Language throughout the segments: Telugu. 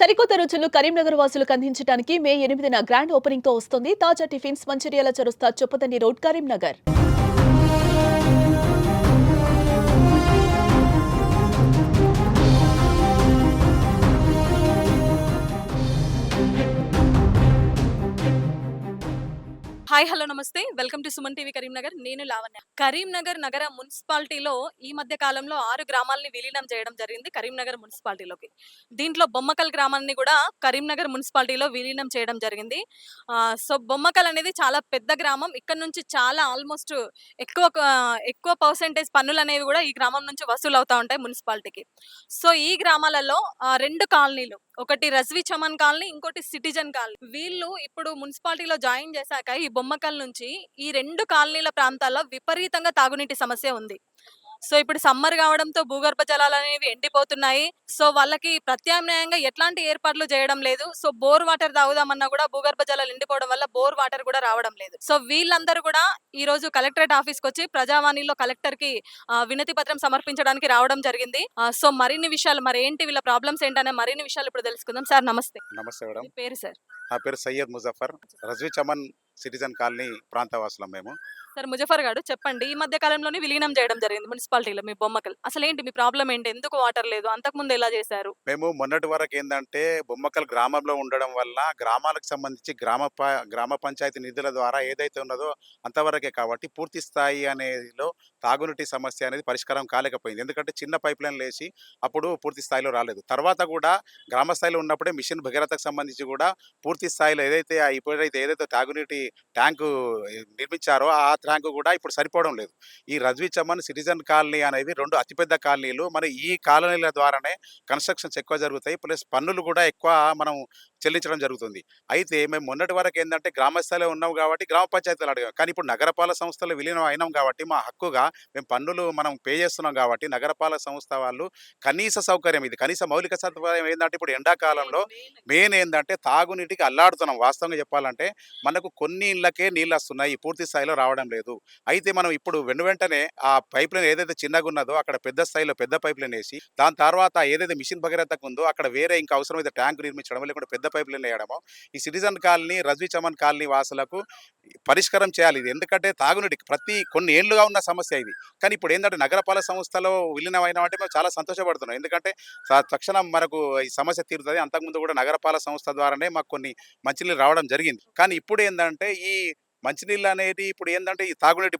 సరికొత్త రుచులు కరీంనగర్ వాసులకు అందించడానికి మే ఎనిమిదిన గ్రాండ్ ఓపెనింగ్తో వస్తుంది. తాజా tiffins Mancherial చరుస్తా Choppadandi road Karimnagar. Hi hello నమస్తే. Welcome to Suman TV Karimnagar. నేను లావణ్య. కరీంనగర్ నగర మున్సిపాలిటీలో ఈ మధ్య కాలంలో ఆరు గ్రామాలని విలీనం చేయడం జరిగింది కరీంనగర్ మున్సిపాలిటీలోకి. దీంట్లో బొమ్మకల్ గ్రామాన్ని కూడా కరీంనగర్ మున్సిపాలిటీలో విలీనం చేయడం జరిగింది. సో బొమ్మకల్ అనేది చాలా పెద్ద గ్రామం. ఇక్కడ నుంచి చాలా ఆల్మోస్ట్ ఎక్కువ ఎక్కువ పర్సెంటేజ్ పన్నులు అనేవి కూడా ఈ గ్రామం నుంచి వసూలు అవుతా ఉంటాయి మున్సిపాలిటీకి. సో ఈ గ్రామాలలో రెండు కాలనీలు ఒకటి రజ్వి చమన్ కాలనీ ఇంకోటి సిటిజన్ కాలనీ. వీళ్ళు ఇప్పుడు మున్సిపాలిటీలో జాయిన్ చేశాక ఈ బొమ్మకల్ నుంచి ఈ రెండు కాలనీల ప్రాంతాల్లో విపరీతంగా తాగునీటి సమస్య ఉంది. సో ఇప్పుడు సమ్మర్ కావడంతో భూగర్భ జలాలు అనేవి ఎండిపోతున్నాయి. సో వాళ్ళకి ప్రత్యామ్నాయంగా ఎట్లాంటి ఏర్పాట్లు చేయడం లేదు. సో బోర్ వాటర్ తాగుదామన్నా కూడా భూగర్భ జలాలు ఎండిపోవడం వల్ల బోర్ వాటర్ కూడా రావడం లేదు. సో వీళ్ళందరూ కూడా ఈ రోజు కలెక్టరేట్ ఆఫీస్కి వచ్చి ప్రజావాణిలో కలెక్టర్కి వినతి పత్రం సమర్పించడానికి రావడం జరిగింది. సో మరిన్ని విషయాలు మరి ఏంటి వీళ్ళ ప్రాబ్లమ్స్ ఏంటనే మరిన్ని విషయాలు ఇప్పుడు తెలుసుకుందాం. సార్ నమస్తే. నమస్తే మేడం. పేరు సార్? నా పేరు సయ్యద్ ముజఫర్. రజ్వి చమన్ సిటిజన్ కాలనీ ప్రాంతవాసులం మేము. సార్ ముజఫర్ గారు చెప్పండి. ఈ మధ్య కాలంలోనే విలీనం చేయడం జరిగింది మున్సిపాలిటీలో మీ బొమ్మకల్. అసలు ఏంటి? మీ ప్రాబ్లం ఏంటి? ఎందుకు వాటర్ లేదు? అంతకుముందు ఎలా చేశారు? మేము మొన్నటి వరకు ఏంటంటే బొమ్మకల్ గ్రామంలో ఉండడం వల్ల గ్రామాలకు సంబంధించి గ్రామ గ్రామ పంచాయతీ నిధుల ద్వారా ఏదైతే ఉన్నదో అంతవరకే కాబట్టి పూర్తి స్థాయి అనేదిలో తాగునీటి సమస్య అనేది పరిష్కారం కాలేకపోయింది. ఎందుకంటే చిన్న పైప్ లైన్ లేచి అప్పుడు పూర్తి స్థాయిలో రాలేదు. తర్వాత కూడా గ్రామ స్థాయిలో ఉన్నప్పుడే మిషన్ భగీరథకు సంబంధించి కూడా పూర్తి స్థాయిలో ఏదైతే ఇప్పుడైతే ఏదైతే తాగునీటి ట్యాంకు నిర్మించారో ఆ ట్యాంకు కూడా ఇప్పుడు సరిపోవడం లేదు. ఈ రజ్వి చమన్ సిటిజన్ కాలనీ అనేది రెండు అతిపెద్ద కాలనీలు. మరి ఈ కాలనీల ద్వారానే కన్స్ట్రక్షన్స్ ఎక్కువ జరుగుతాయి. ప్లస్ పన్నులు కూడా ఎక్కువ మనం చెల్లించడం జరుగుతుంది. అయితే మేము మొన్నటి వరకు ఏంటంటే గ్రామస్థాయిలో ఉన్నాం కాబట్టి గ్రామ పంచాయతీలు అడిగాం. కానీ ఇప్పుడు నగరపాలక సంస్థలు విలీనం అయినాం కాబట్టి మా హక్కుగా మేము పన్నులు మనం పే చేస్తున్నాం కాబట్టి నగరపాలక సంస్థ వాళ్ళు కనీస సౌకర్యం ఇది. కనీస మౌలిక సదుపాయం ఏంటంటే ఇప్పుడు ఎండాకాలంలో మెయిన్ ఏంటంటే తాగునీటికి అల్లాడుతున్నాం. వాస్తవంగా చెప్పాలంటే మనకు కొన్ని ఇళ్ళకే నీళ్ళు వస్తున్నాయి. పూర్తి స్థాయిలో రావడం లేదు. అయితే మనం ఇప్పుడు వెను వెంటనే ఆ పైప్ లైన్ ఏదైతే చిన్నగా ఉన్నదో అక్కడ పెద్ద స్థాయిలో పెద్ద పైప్ లైన్ వేసి దాని తర్వాత ఏదైతే మిషన్ భగీరథకు ఉందో అక్కడ వేరే ఇంకా అవసరమైతే ట్యాంక్ నిర్మించడం లేకుంటే పెద్ద పైప్ లైన్ వేయడము ఈ citizen colony Razvi Chaman colony వాసులకు పరిష్కారం చేయాలి ఇది. ఎందుకంటే తాగునీటికి ప్రతి కొన్ని ఏళ్ళుగా ఉన్న సమస్య ఇది. కానీ ఇప్పుడు ఏంటంటే నగరపాలక సంస్థలో విలీనం అంటే మేము చాలా సంతోషపడుతున్నాం. ఎందుకంటే తక్షణం మనకు ఈ సమస్య తీరుతుంది. అంతకుముందు కూడా నగరపాలక సంస్థ ద్వారానే మాకు కొన్ని మంచినీళ్ళు రావడం జరిగింది. కానీ ఇప్పుడు ఏంటంటే ఈ మంచినీళ్ళు అనేది ఇప్పుడు ఏంటంటే ఈ తాగునీటి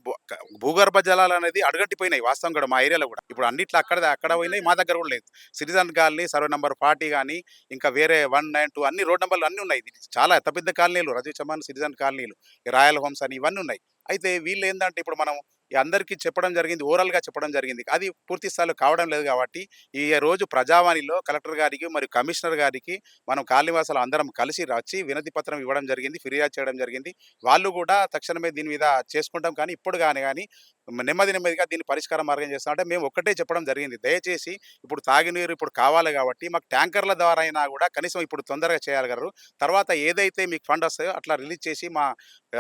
భూగర్భ జలాలు అనేది అడుగట్టిపోయినాయి వాస్తవం కూడా మా ఏరియాలో కూడా. ఇప్పుడు అన్నిట్లో అక్కడ అక్కడ పోయినాయి మా దగ్గర కూడా లేదు. Citizen colony survey number forty కానీ ఇంకా వేరే వన్ నైన్ టూ అన్ని రోడ్ నెంబర్లు అన్ని ఉన్నాయి. చాలా పెద్ద పెద్ద కాలనీలు. రజీ చమాన్ సిటిజన్ కాలనీలు రాయల్ హోమ్స్ అని ఇవన్నీ ఉన్నాయి. అయితే వీళ్ళు ఏంటంటే ఇప్పుడు మనం అందరికీ చెప్పడం జరిగింది ఓవరాల్గా చెప్పడం జరిగింది. అది పూర్తి స్థాయిలో కావడం లేదు కాబట్టి ఈ రోజు ప్రజావాణిలో కలెక్టర్ గారికి మరియు కమిషనర్ గారికి మనం కాలనీవాసులు అందరం కలిసి వచ్చి వినతి పత్రం ఇవ్వడం జరిగింది ఫిర్యాదు చేయడం జరిగింది. వాళ్ళు కూడా తక్షణమే దీని మీద చేసుకుంటాం కానీ ఇప్పుడు కానీ కానీ నెమ్మది నెమ్మదిగా దీన్ని పరిష్కారం మార్గం చేస్తాం అంటే మేము ఒక్కటే చెప్పడం జరిగింది. దయచేసి ఇప్పుడు తాగునీరు ఇప్పుడు కావాలి కాబట్టి మాకు ట్యాంకర్ల ద్వారా అయినా కూడా కనీసం ఇప్పుడు తొందరగా చేయగలరు తర్వాత ఏదైతే మీకు ఫండ్ వస్తాయో అట్లా రిలీజ్ చేసి మా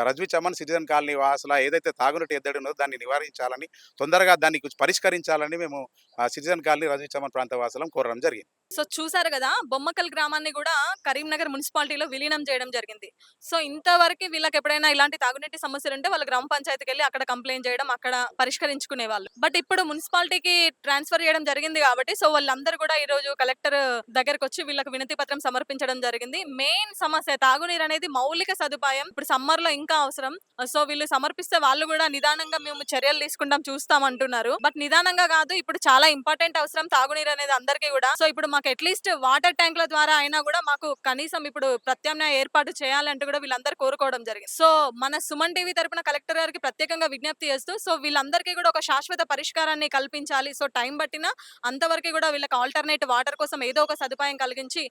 రజ్వి చమన్ సిటిజన్ కాలనీ వాసుల ఏదైతే తాగునీటి ఎద్దడి ఉన్నదో దాన్ని నివారించాలని తొందరగా దాన్ని పరిష్కరించాలని మేము సిటిజన్ కాలనీ రజ్వి చమన్ ప్రాంత వాసులం కోరడం జరిగింది. సో చూసారు కదా! బొమ్మకల్ గ్రామాన్ని కూడా కరీంనగర్ మున్సిపాలిటీలో విలీనం చేయడం జరిగింది. సో ఇంతవరకు వీళ్ళకి ఎప్పుడైనా ఇలాంటి తాగునీటి సమస్యలు ఉంటే వాళ్ళ గ్రామ పంచాయతీకి వెళ్ళి అక్కడ కంప్లైంట్ చేయడం అక్కడ పరిష్కరించుకునే వాళ్ళు. బట్ ఇప్పుడు మున్సిపాలిటీకి ట్రాన్స్ఫర్ చేయడం జరిగింది కాబట్టి సో వాళ్ళందరూ కూడా ఈ రోజు కలెక్టర్ దగ్గరకు వచ్చి వీళ్ళకి వినతి పత్రం సమర్పించడం జరిగింది. మెయిన్ సమస్య తాగునీరు అనేది మౌలిక సదుపాయం. ఇప్పుడు సమ్మర్లో ఇంకా అవసరం. సో వీళ్ళు సమర్పిస్తే వాళ్ళు కూడా నిదానంగా మేము చర్యలు తీసుకుంటాం చూస్తాం అంటున్నారు. బట్ నిదానంగా కాదు ఇప్పుడు చాలా ఇంపార్టెంట్ అవసరం తాగునీరు అనేది అందరికీ కూడా సో ఇప్పుడు మాకు అట్లీస్ట్ వాటర్ ట్యాంకుల ద్వారా అయినా కూడా మాకు కనీసం ఇప్పుడు ప్రత్యామ్నాయ ఏర్పాటు చేయాలంటూ కూడా వీళ్ళందరూ కోరుకోవడం జరిగింది. సో మన సుమన్ టీవీ తరపున కలెక్టర్ గారికి ప్రత్యేకంగా విజ్ఞప్తి చేస్తూ సో వీళ్ళందరికీ కూడా ఒక శాశ్వత పరిష్కారాన్ని కల్పించాలి. సో టైం పట్టినా అంతవరకు కూడా వీళ్ళకి ఆల్టర్నేట్ వాటర్ కోసం ఏదో ఒక సదుపాయం కలిగించి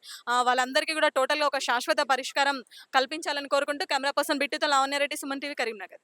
వాళ్ళందరికీ కూడా టోటల్గా ఒక శాశ్వత పరిష్కారం కల్పించాలని కోరుకుంటూ కెమెరా పర్సన్ బిట్టుతో లావణ్యారెడ్డి సుమన్ టీవీ కరీంనగర్.